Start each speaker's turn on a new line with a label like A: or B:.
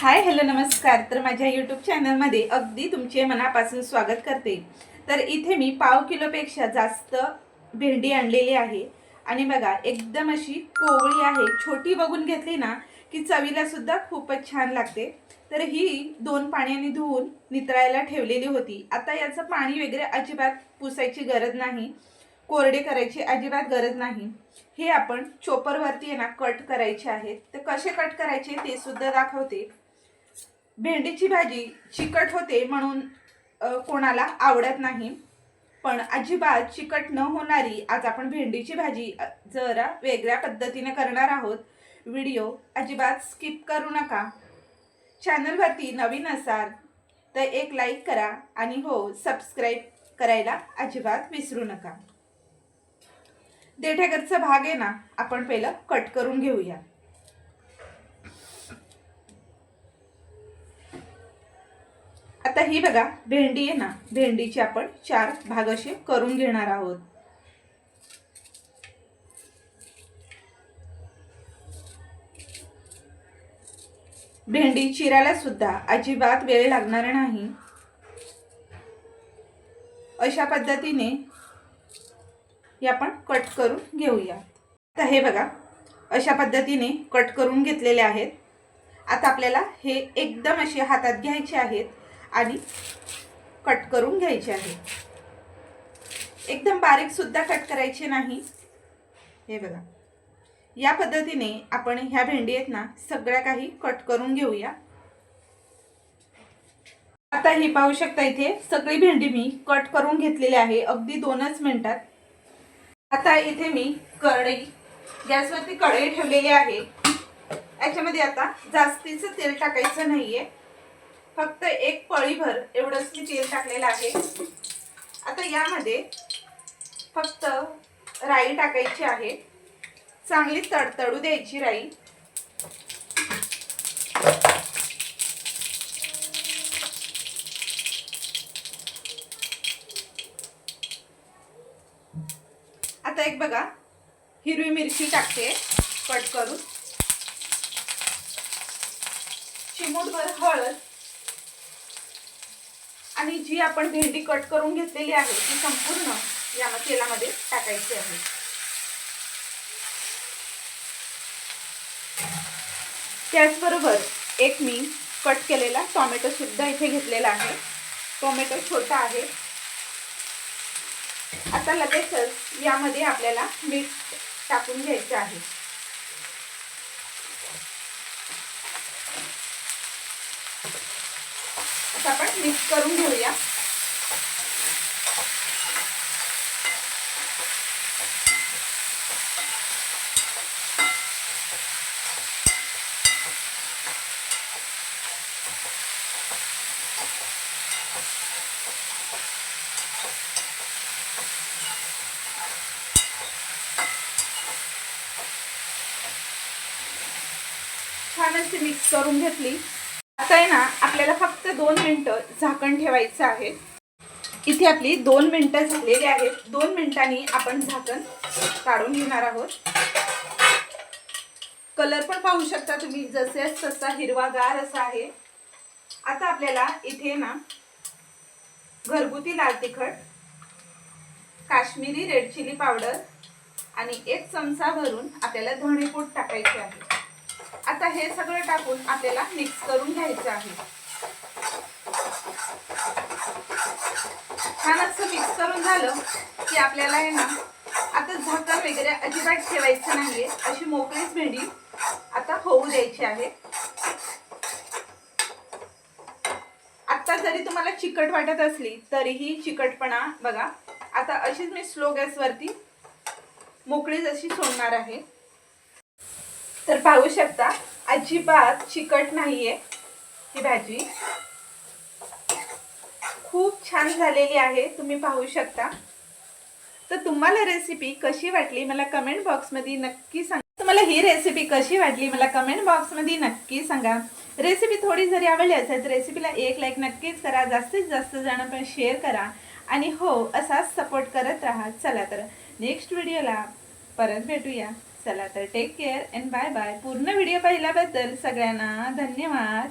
A: Hi hello नमस्कार. तर माझ्या यूट्यूब चॅनलमध्ये अगदी तुमचे मनापासून स्वागत करते. तर इथे मी पाव किलोपेक्षा जास्त भेंडी आणलेली आहे. आणि बघा एकदम अशी कोवळी आहे. छोटी बघून घेतली ना की चवीलासुद्धा खूपच छान लागते. तर ही दोन पाण्याने धुवून नितळायला ठेवलेली होती. आता याचं पाणी वगैरे अजिबात पुसायची गरज नाही. कोरडे करायची अजिबात गरज नाही. हे आपण चोपरवरती आहे ना कट करायचे आहेत. तर कसे कट करायचे ते सुद्धा दाखवते. भेंडीची भाजी चिकट होते म्हणून कोणाला आवडत नाही. पण अजिबात चिकट न होणारी आज आपण भेंडीची भाजी जरा वेगळ्या पद्धतीने करणार आहोत. व्हिडिओ अजिबात स्किप करू नका. चॅनलवरती नवीन असाल तर एक लाईक करा आणि हो सबस्क्राईब करायला अजिबात विसरू नका. देठेगरचा भाग आहे ना आपण पहिलं कट करून घेऊया. आता ही बघा भेंडी आहे ना भेंडीचे आपण चार भाग असे करून घेणार आहोत. भेंडी चिरायला सुद्धा अजिबात वेळ लागणार नाही. अशा पद्धतीने हे आपण कट करून घेऊया आता हे बघा अशा पद्धतीने कट करून घेतलेले आहेत. आता आपल्याला हे एकदम असे हातात घ्यायचे आहेत. आणि कट करून घ्यायचे आहे. एकदम बारीक सुद्धा कट करायचे नाही. हे बघा. या पद्धतीने आपण ह्या भेंडी आहेत ना सगळ्या काही कट करून घेऊया. आता ही पाहू शकता इथे सगळी भेंडी मी कट करून घेतलेली आहे अगदी दोनच मिनिटात. आता इथे मी कढई गॅसवरती कढई ठेवलेली आहे. याच्यामध्ये आता जास्तीचं तेल टाकायचं नाहीये. फक्त एक पळीभर एवढंच मी तेल टाकलेलं आहे. आता यामध्ये फक्त राई टाकायची आहे. चांगली तडतडू द्यायची राई. आता एक बघा हिरवी मिरची टाकते कट करून. चिमूटभर हळद आणि जी आपण भेंडी कट करून घेतलेली आहे ती संपूर्ण या तेलामध्ये टाकायची आहे. त्याचबरोबर एक मी कट केलेला टोमॅटो सुद्धा इथे घेतलेला आहे. टोमॅटो छोटा आहे. आता लगेचच यामध्ये आपल्याला मीठ टाकून घ्यायचं आहे. असं आपण मिक्स करून घेऊया. छान अशी मिक्स करून घेतली. आता आहे ना आपल्याला फक्त दोन मिनटं झाकण ठेवायचं आहे. इथे आपली दोन मिनटं झालेली आहेत. दोन मिनिटांनी आपण झाकण काढून घेणार आहोत. कलर पण पाहू शकता तुम्ही जसे तसा हिरवागार असा आहे. आता आपल्याला इथे ना घरगुती लाल तिखट काश्मीरी रेड चिली पावडर आणि एक चमचा भरून आपल्याला धणेपूड टाकायचे आहे. आता हे सगळं टाकून आपल्याला मिक्स करून घ्यायचं आहे. छान असं मिक्स करून झालं की आपल्याला आहे ना आता झाकण वगैरे अजिबात ठेवायचं नाहीये. अशी मोकळीच भेंडी आता होऊ द्यायची आहे. आता जरी तुम्हाला चिकट वाटत असली तरीही चिकटपणा बघा. आता अशीच मी स्लो गॅसवरती मोकळीच अशी सोडणार आहे. तर पाहू शकता अजिबात चिकट नाहीये ही भाजी. खूप छान झालेली आहे तुम्ही पाहू शकता. तर तुम्हाला रेसिपी कशी वाटली मला कमेंट बॉक्समध्ये नक्की सांगा. तुम्हाला ही रेसिपी कशी वाटली मला कमेंट बॉक्समध्ये नक्की सांगा. रेसिपी थोडी जरी आवडली असेल तर रेसिपीला एक लाईक नक्कीच करा जास्तीत जास्त जण पण शेअर करा. आणि हो असाच सपोर्ट करत राहा. चला तर नेक्स्ट व्हिडिओला परत भेटूया. चला तर take care and bye bye पूर्ण व्हिडिओ पाहिल्याबद्दल सगळ्यांना धन्यवाद.